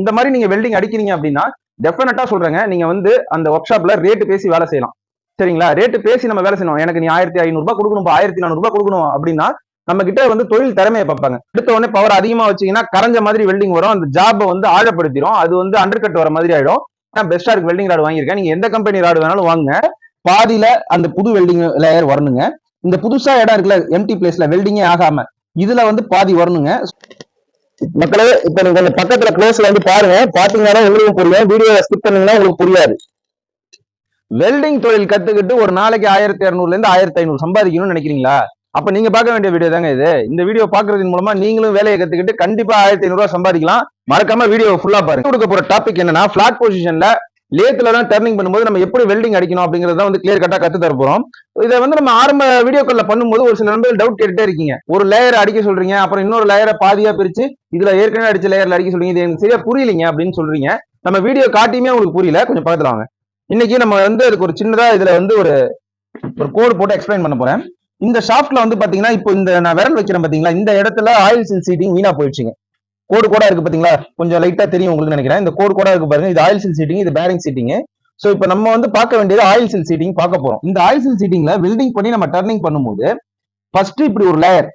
இந்த மாதிரி நீங்க வெல்டிங் அடிக்கிறீங்க அப்படின்னா டெஃபினட்டா சொல்றேங்க. நீங்க வந்து அந்த ஒர்க் ஷாப்ல ரேட்டு பேசி வேலை செய்யலாம். சரிங்களா? ரேட்டு பேசி நம்ம வேலை செய்யணும். எனக்கு நீ ஆயிரத்தி ஐநூறு ரூபாய் கொடுக்கணும் ஆயிரத்தி நானூறு ரூபாய் கொடுக்கணும் அப்படின்னா நம்ம கிட்ட வந்து தொழில் திறமையை பார்ப்பாங்க. எடுத்த உடனே பவர் அதிகமா வச்சீங்கன்னா கரைஞ்ச மாதிரி வெல்டிங் வரும். அந்த ஜாபை வந்து ஆழப்படுத்திடும் அது வந்து அண்டர் கட் வர மாதிரி ஆயிடும். நான் பெஸ்டா இருக்கு வெல்டிங் ராடு வாங்கியிருக்கேன். நீங்க எந்த கம்பெனி ராடு வேணாலும் வாங்க பாதியில அந்த புது வெல்டிங் லேயர் வரணுங்க. இந்த புதுசா இடம் இருக்குல்ல எம்டி பிளேஸ்ல வெல்டிங்கே ஆகாம இதுல வந்து பாதி வரணுங்க. மக்களே இப்ப நீங்க இந்த பக்கத்துல க்ளோஸ்ல வந்து பாருங்க. பாத்தீங்கன்னா உங்களுக்கும் புரியும். வீடியோ ஸ்கிப் பண்ணீங்கன்னா உங்களுக்கு புரியாது. வெல்டிங் தொழில் கத்துக்கிட்டு ஒரு நாளைக்கு ஆயிரத்தி இரநூறுல இருந்து ஆயிரத்தி ஐநூறு சம்பாதிக்கணும்னு நினைக்கிறீங்களா? அப்ப நீங்க பார்க்க வேண்டிய வீடியோ தாங்க இது. இந்த வீடியோ பாக்குறதன் மூலமா நீங்களும் வேலையை கத்துக்கிட்டு கண்டிப்பா ஆயிரத்தி ஐநூறு ரூபாய் சம்பாதிக்கலாம். மறக்காம வீடியோ ஃபுல்லா பாருங்க. கொடுக்க போற டாபிக் என்னன்னா பிளாட் பொசிஷன்ல லேத்துல தான் டர்னிங் பண்ணும்போது நம்ம எப்படி வெல்டிங் அடிக்கணும் அப்படிங்கறத வந்து கிளியர் கட்டா கத்து தரப்போகிறோம் இதை வந்து நம்ம ஆரம்ப வீடியோக்கள்ல பண்ணும்போது ஒரு சில நண்பர்கள் டவுட் கேட்டுட்டே இருக்கீங்க. ஒரு லேயர் அடிக்க சொல்றீங்க அப்புறம் இன்னொரு லேயரை பாதியா பிரிச்சு இதுல ஏற்கனவே அடிச்ச லேயர்ல அடிக்க சொல்றீங்க. இது எனக்கு சரியா புரியலீங்க அப்படின்னு சொல்றீங்க. நம்ம வீடியோ காட்டியுமே உங்களுக்கு புரியல. கொஞ்சம் பக்கத்துல வாங்க. இன்னைக்கு நம்ம வந்து அதுக்கு ஒரு சின்னதா இதுல வந்து ஒரு ஒரு கோடு போட்டு எக்ஸ்பிளைன் பண்ண போறேன். இந்த ஷாஃப்ட்ல வந்து பாத்தீங்கன்னா இப்போ இந்த நான் விரல் வைக்கிறேன் பாத்தீங்களா? இந்த இடத்துல ஆயில் சில் சீட்டிங் வீணா போயிடுச்சுங்க. கோடு கூட இருக்கு பாத்தீங்களா? கொஞ்சம் லைட்டா தெரியும் உங்களுக்கு நினைக்கிறேன். இந்த கோடு கூட இருக்கு பாருங்க. இது ஆயில் சில் சீட்டிங் இது பேரிங் சீட்டிங் சோ இப்போ நம்ம வந்து பார்க்க வேண்டியது ஆயில் சில் சீட்டிங் பார்க்க போறோம். இந்த ஆயில் சில் சீட்டிங்ல வெல்டிங் பண்ணி நம்ம டர்னிங் பண்ணும்போது ஃபர்ஸ்ட் இப்படி ஒரு லேயர்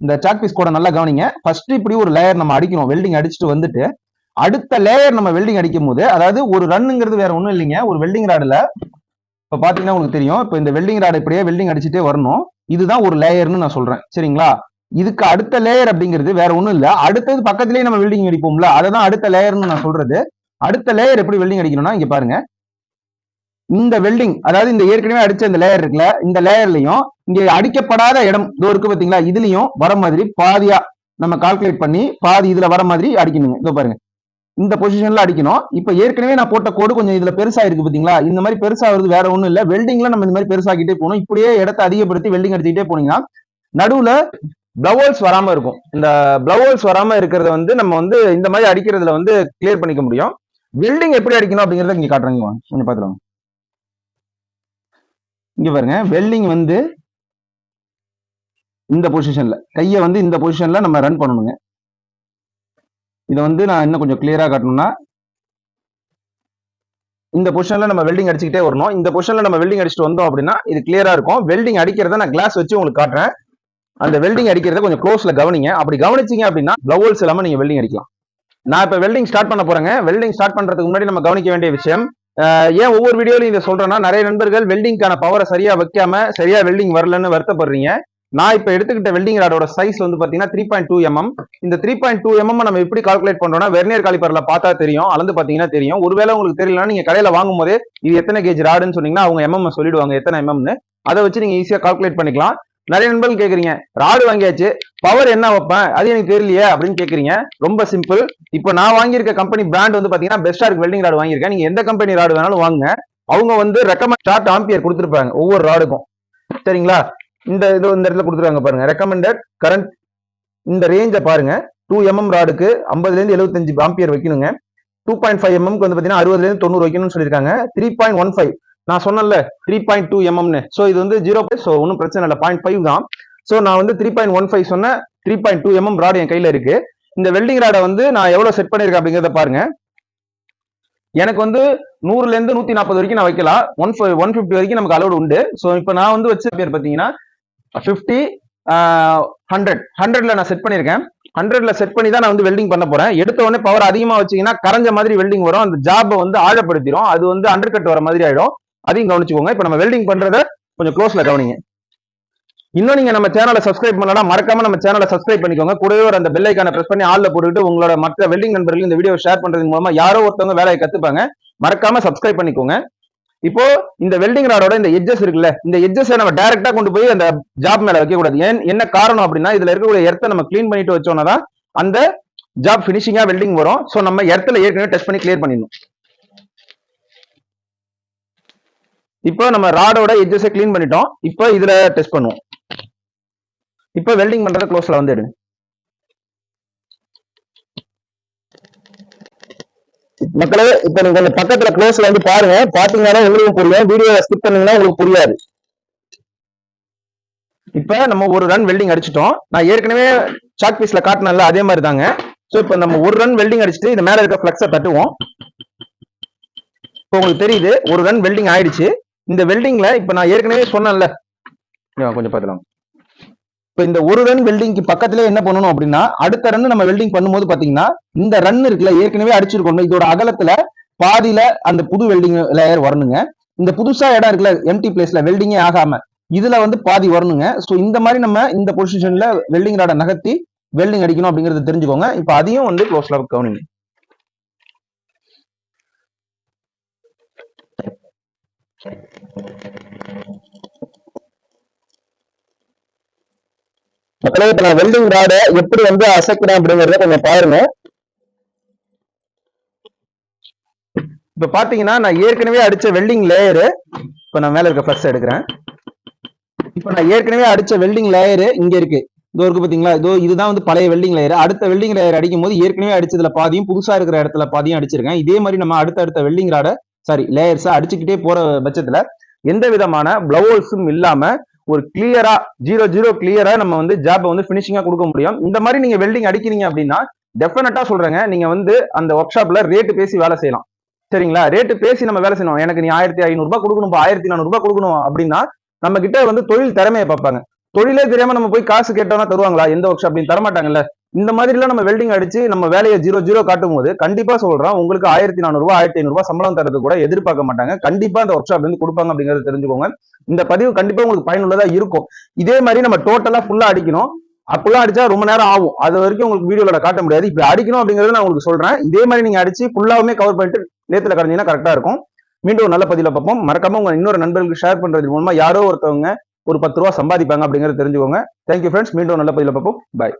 இந்த சாக் பீஸ் கூட நல்லா கவனிங்க. ஃபர்ஸ்ட் இப்படி ஒரு லேயர் நம்ம அடிக்கணும். வெல்டிங் அடிச்சுட்டு வந்துட்டு அடுத்த லேயர் நம்ம வெல்டிங் அடிக்கும் போது அதாவது ஒரு ரன்னுங்கிறது வேற ஒண்ணும் இல்லைங்க. ஒரு வெல்டிங் ராடுல இப்ப பாத்தீங்கன்னா உங்களுக்கு தெரியும். இப்போ இந்த வெல்டிங் ராடு இப்படியே வெல்டிங் அடிச்சுட்டே வரணும். இதுதான் ஒரு லேயர்னு நான் சொல்றேன். சரிங்களா? இதுக்கு அடுத்த லேயர் அப்படிங்கிறது வேற ஒண்ணும் இல்ல. அடுத்தது பக்கத்துலயே நம்ம வெல்டிங் அடிப்போம்ல அதை தான் அடுத்த லேயர்னு நான் சொல்றது. அடுத்த லேயர் எப்படி வெல்டிங் அடிக்கணும்னா இங்க பாருங்க. இந்த வெல்டிங் அதாவது இந்த ஏற்கனவே அடிச்ச இந்த லேயர் இருக்குல்ல இந்த லேயர்லயும் இங்க அடிக்கப்படாத இடம் இதோ இருக்கு பாத்தீங்களா இதுலயும் வர மாதிரி பாதியா நம்ம கால்குலேட் பண்ணி பாதி இதுல வர மாதிரி அடிக்கணுங்க. இதோ பாருங்க. இந்த பொசிஷன்ல அடிக்கணும். இப்ப ஏற்கனவே நான் போட்ட கோடு கொஞ்சம் இதுல பெருசா இருக்கு பாத்தீங்களா இந்த மாதிரி பெருசா வருது வேற ஒண்ணும் இல்ல. வெல்டிங்ல நம்ம இந்த மாதிரி பெருசாக்கிட்டே போகணும். இப்படியே இடத்தை அதிகப்படுத்தி வெல்டிங் அடிச்சுக்கிட்டே போனீங்கன்னா நடுவுல பிளவுல்ஸ் வராம இருக்கும். இந்த பிளவுல்ஸ் வராம இருக்கிறத வந்து நம்ம வந்து இந்த மாதிரி அடிக்கிறதுல வந்து கிளியர் பண்ணிக்க முடியும். வெல்டிங் எப்படி அடிக்கணும் அப்படிங்கறத இங்க காட்டுறேங்க. வாங்க. கொஞ்சம் பாத்துருவாங்க இங்க பாருங்க. வெல்டிங் வந்து இந்த பொசிஷன்ல கையை வந்து இந்த பொசிஷன்ல நம்ம ரன் பண்ணணுங்க. இதை வந்து நான் இன்னும் கொஞ்சம் கிளியரா காட்டணும்னா இந்த பொசிஷன்ல நம்ம வெல்டிங் அடிச்சுக்கிட்டே வரணும். இந்த பொசிஷன்ல நம்ம வெல்டிங் அடிச்சுட்டு வந்தோம் அப்படின்னா இது கிளியரா இருக்கும். வெல்டிங் அடிக்கிறத நான் கிளாஸ் வச்சு உங்களுக்கு காட்டுறேன். அந்த வெல்டிங் அடிக்கிறத கொஞ்சம் க்ளோஸ்ல கவனிங்க. அப்படி கவனிச்சீங்க அப்படின்னா பிளவுல்ஸ் இல்லாம நீங்க வெல்டிங் அடிக்கலாம். நான் இப்ப வெல்டிங் ஸ்டார்ட் பண்ண போறேங்க. வெல்டிங் ஸ்டார்ட் பண்றதுக்கு முன்னாடி நம்ம கவனிக்க வேண்டிய விஷயம் ஏன் ஒவ்வொரு வீடியோலையும் இதை சொல்றேன்னா நிறைய நண்பர்கள் வெல்டிங்கான பவரை சரியா வைக்காம சரியா வெல்டிங் வரலன்னு வருத்தப்படுறீங்க. நான் இப்ப எடுத்துக்கிட்ட வெல்டிங் ராடோட சைஸ் வந்து பாத்தீங்கன்னா த்ரீ பாயிண்ட் டூ எம்எம் இந்த த்ரீ பாயிண்ட் டூ எம்எம் நம்ம எப்படி கால்குலேட் பண்றோம்னா வெர்னியர் காலிப்பரில் பார்த்தா தெரியும் அளந்து பாத்தீங்கன்னா தெரியும். ஒருவேளை உங்களுக்கு தெரியலன்னா நீங்க கடையில வாங்கும் போதே இது எத்தனை கேஜ் ராடுன்னு சொன்னீங்கன்னா அவங்க எம்எம் சொல்லிடுவாங்க எத்தனை எம்எம்னு அதை வச்சு நீங்க ஈஸியா கால்குலேட் பண்ணிக்கலாம். நிறைய நண்பர்கள் கேக்குறீங்க. ராடு வாங்கியாச்சு பவர் என்ன வைப்பேன் அது எனக்கு தெரியலையே அப்படின்னு கேக்குறீங்க. ரொம்ப சிம்பிள் இப்போ நான் வாங்கியிருக்க கம்பெனி பிராண்ட் வந்து பாத்தீங்கன்னா பெஸ்டா இருக்கு வெல்டிங் ராடு வாங்கியிருக்கேன். நீங்க எந்த கம்பெனி ராடு வேணாலும் வாங்குங்க. அவங்க வந்து ரெக்கமெண்ட் ஸ்டார்ட் ஆம்பியர் கொடுத்துருப்பாங்க ஒவ்வொரு ராடுக்கும். சரிங்களா? இந்த இது இந்த இடத்துல கொடுத்துருக்காங்க பாருங்க. ரெக்கமெண்டட் கரண்ட் இந்த ரேஞ்சை பாருங்க. டூ எம்எம் ராடுக்கு ஐம்பதுலேருந்து எழுபத்தஞ்சு ஆம்பியர் வைக்கணுங்க. டூ பாயிண்ட் ஃபைவ் எம்எம்க்கு வந்து பார்த்தீங்கன்னா அறுபதுலேருந்து தொண்ணூறு வைக்கணும்னு சொல்லியிருக்காங்க. த்ரீ பாயிண்ட் ஒன் ஃபைவ் நான் சொன்னேன்ல த்ரீ பாயிண்ட் டூ எம்எம்னு ஸோ இது வந்து ஜீரோ ஸோ ஒன்றும் பிரச்சனை இல்லை பாயிண்ட் ஃபைவ் தான். ஸோ நான் வந்து த்ரீ பாயிண்ட் ஒன் ஃபைவ் சொன்னேன் three point two mm rod என் கையில் இருக்கு. இந்த வெல்டிங் ராடை வந்து நான் எவ்வளோ செட் பண்ணியிருக்கேன் அப்படிங்கிறத பாருங்க. எனக்கு வந்து நூறுலேருந்து நூற்றி நாற்பது வரைக்கும் நான் வைக்கலாம். ஒன் ஒன் ஃபிஃப்டி வரைக்கும் நமக்கு அலோடு உண்டு. ஸோ இப்போ நான் வந்து வச்சு பேர் பார்த்தீங்கன்னா ஃபிஃப்டி ஹண்ட்ரட் ஹண்ட்ரட்ல நான் செட் பண்ணியிருக்கேன். ஹண்ட்ரட்ல செட் பண்ணி தான் நான் வந்து வெல்டிங் பண்ண போறேன். எடுத்த உடனே பவர் அதிகமா வச்சீங்கன்னா கரைஞ்ச மாதிரி வெல்டிங் வரும். அந்த ஜாபை வந்து ஆழப்படுத்திடும் அது வந்து அண்டர் கட் வர மாதிரி ஆயிடும். அதையும் கவனிச்சுக்கோங்க. இப்போ நம்ம வெல்டிங் பண்றத கொஞ்சம் க்ளோஸ்ல கவனிங்க. இன்னும் நீங்க நம்ம சேனலை சப்ஸ்கிரைப் பண்ணலாம் மறக்காம நம்ம சேனலை சப்ஸ்கிரைப் பண்ணிக்கோங்க. கூடவே ஒரு அந்த பெல்லைக்கான பிரஸ் பண்ணி ஆள்ல போட்டுட்டு உங்களோட மற்ற வெல்டிங் நண்பர்கள் இந்த வீடியோ ஷேர் பண்றது மூலமா யாரோ ஒருத்தவங்க வேலையை கத்துப்பாங்க. மறக்காம சப்ஸ்கிரைப் பண்ணிக்கோங்க. இப்போ இந்த வெல்டிங் ராடோட இந்த எட்ஜஸ் இருக்குல்ல இந்த எட்ஜஸை நம்ம டைரக்டா கொண்டு போய் அந்த ஜாப் மேல வைக்க கூடாது ஏன் என்ன காரணம் அப்படின்னா இதுல இருக்கக்கூடிய எர்த்தை நம்ம க்ளீன் பண்ணிட்டு வச்சோம்னா தான் அந்த ஜாப் ஃபினிஷிங்கா வெல்டிங் வரும். சோ நம்ம எர்த்துல ஏற்கனவே டெஸ்ட் பண்ணி கிளியர் பண்ணிடணும். இப்போ நம்ம ராடோட எட்ஜஸை க்ளீன் பண்ணிட்டோம். இப்போ இதுல டெஸ்ட் பண்ணுவோம். இப்போ வெல்டிங் பண்றத க்ளோஸ்ல வந்து எடுங்க. மக்களே இப்ப நீங்க இந்த பக்கத்துல க்ளோஸ்ல வந்து பாருங்க. பாத்தீங்கன்னா உங்களுக்கு புரியும். வீடியோ ஸ்கிப் பண்ணீங்கன்னா உங்களுக்கு புரியாது. இப்ப நம்ம ஒரு ரன் வெல்டிங் அடிச்சிட்டோம். நான் ஏற்கனவே சாக் பீஸ்ல காட்டினல அதே மாதிரி தாங்க. ஸோ இப்போ நம்ம ஒரு ரன் வெல்டிங் அடிச்சுட்டு இந்த மேல இருக்க ஃபிளக்ஸை தட்டுவோம். இப்போ உங்களுக்கு தெரியுது ஒரு ரன் வெல்டிங் ஆயிடுச்சு. இந்த வெல்டிங்ல இப்போ நான் ஏற்கனவே சொன்னேன்ல. கொஞ்சம் பார்த்துலாம் இப்போ இந்த ஒரு ரன் வெல்டிங்க்கு பக்கத்துல என்ன பண்ணணும் அப்படின்னா அடுத்த ரன் நம்ம வெல்டிங் பண்ணும்போது பாத்தீங்கன்னா இந்த ரன் இருக்குல்ல ஏற்கனவே அடிச்சிருக்கோம் இதோட அகலத்துல பாதியில அந்த புது வெல்டிங் லேயர் வரணுங்க. இந்த புதுசா இடம் இருக்குல்ல எம்டி பிளேஸ்ல வெல்டிங்கே ஆகாம இதுல வந்து பாதி வரணுங்க. ஸோ இந்த மாதிரி நம்ம இந்த பொசிஷன்ல வெல்டிங் ராட நகர்த்தி வெல்டிங் அடிக்கணும் அப்படிங்கறத தெரிஞ்சுக்கோங்க. இப்போ அதையும் வந்து க்ளோஸ்ல கவனிங்க. மக்களே இப்ப நான் வெல்டிங் ராட எப்படி வந்து அசைக்கிறேன் அப்படிங்கறத கொஞ்சம் பாருங்க. இப்ப பாத்தீங்கன்னா நான் ஏற்கனவே அடிச்ச வெல்டிங் லேயரு இப்ப நான் மேல இருக்க ஃபிளக்ஸ் எடுக்கிறேன். இப்ப நான் ஏற்கனவே அடிச்ச வெல்டிங் லேயரு இங்க இருக்கு. இதோ இருக்கு பாத்தீங்களா? இதோ இதுதான் வந்து பழைய வெல்டிங் லேயர் அடுத்த வெல்டிங் லேயர் அடிக்கும் போது ஏற்கனவே அடிச்சதுல பாதியும் புதுசா இருக்கிற இடத்துல பாதியும் அடிச்சிருக்கேன். இதே மாதிரி நம்ம அடுத்த அடுத்த வெல்டிங் ராட சாரி லேயர்ஸை அடிச்சுக்கிட்டே போற பட்சத்துல எந்த விதமான பிளவுஸும் இல்லாம ஒரு கிளியரா ஜீரோ ஜீரோ கிளியரா நம்ம வந்து ஜாப்பை வந்து பினிஷிங்கா கொடுக்க முடியும். இந்த மாதிரி நீங்க வெல்டிங் அடிக்கிறீங்க அப்படின்னா டெஃபினட்டா சொல்றேங்க. நீங்க வந்து அந்த ஒர்க் ஷாப்ல ரேட்டு பேசி வேலை செய்யலாம். சரிங்களா? ரேட்டு பேசி நம்ம வேலை செய்யணும். எனக்கு நீ ஆயிரத்தி ஐநூறு ரூபாய் கொடுக்கணும் ஆயிரத்தி நானூறு ரூபாய் கொடுக்கணும் அப்படின்னா நம்ம கிட்ட வந்து தொழில் திறமையை பார்ப்பாங்க. தொழிலே தெரியாம நம்ம போய் காசு கேட்டோம்னா தருவாங்களா? எந்த ஒர்க் ஷாப் அப்படின்னு தரமாட்டாங்கல்ல. இந்த மாதிரிலாம் நம்ம வெல்டிங் அடிச்சு நம்ம வேலையை ஜீரோ ஜீரோ காட்டும் போது கண்டிப்பா சொல்றோம் உங்களுக்கு ஆயிரத்தி நானூறுபா ஆயிரத்தி ஐநூறுபா சம்பளம் தரது கூட எதிர்பார்க்க மாட்டாங்க. கண்டிப்பா அந்த ஒர்க் ஷாப்ல இருந்து கொடுப்பாங்க அப்படிங்கறத தெரிஞ்சுக்கோங்க. இந்த பதிவு கண்டிப்பா உங்களுக்கு பயனுள்ளதா இருக்கும். இதே மாதிரி நம்ம டோட்டலா ஃபுல்லா அடிக்கணும். அப்பெல்லாம் அடிச்சா ரொம்ப நேரம் ஆகும். அது வரைக்கும் உங்களுக்கு வீடியோல காட்ட முடியாது. இப்ப அடிக்கணும் அப்படிங்கறத நான் உங்களுக்கு சொல்றேன். இதே மாதிரி நீங்க அடிச்சு ஃபுல்லாவுமே கவர் பண்ணிட்டு நேரத்துல கடந்தீங்கன்னா கரெக்டா இருக்கும். மீண்டும் ஒரு நல்ல பதில பார்ப்போம். மறக்காம உங்க இன்னொரு நண்பர்களுக்கு ஷேர் பண்றது மூலமா யாரோ ஒருத்தவங்க ஒரு பத்து ரூபா சம்பாதிப்பாங்க அப்படிங்கறத தெரிஞ்சுக்கோங்க. தேங்க்யூ ஃப்ரெண்ட்ஸ் மீண்டும் நல்ல பதில பார்ப்போம். பாய்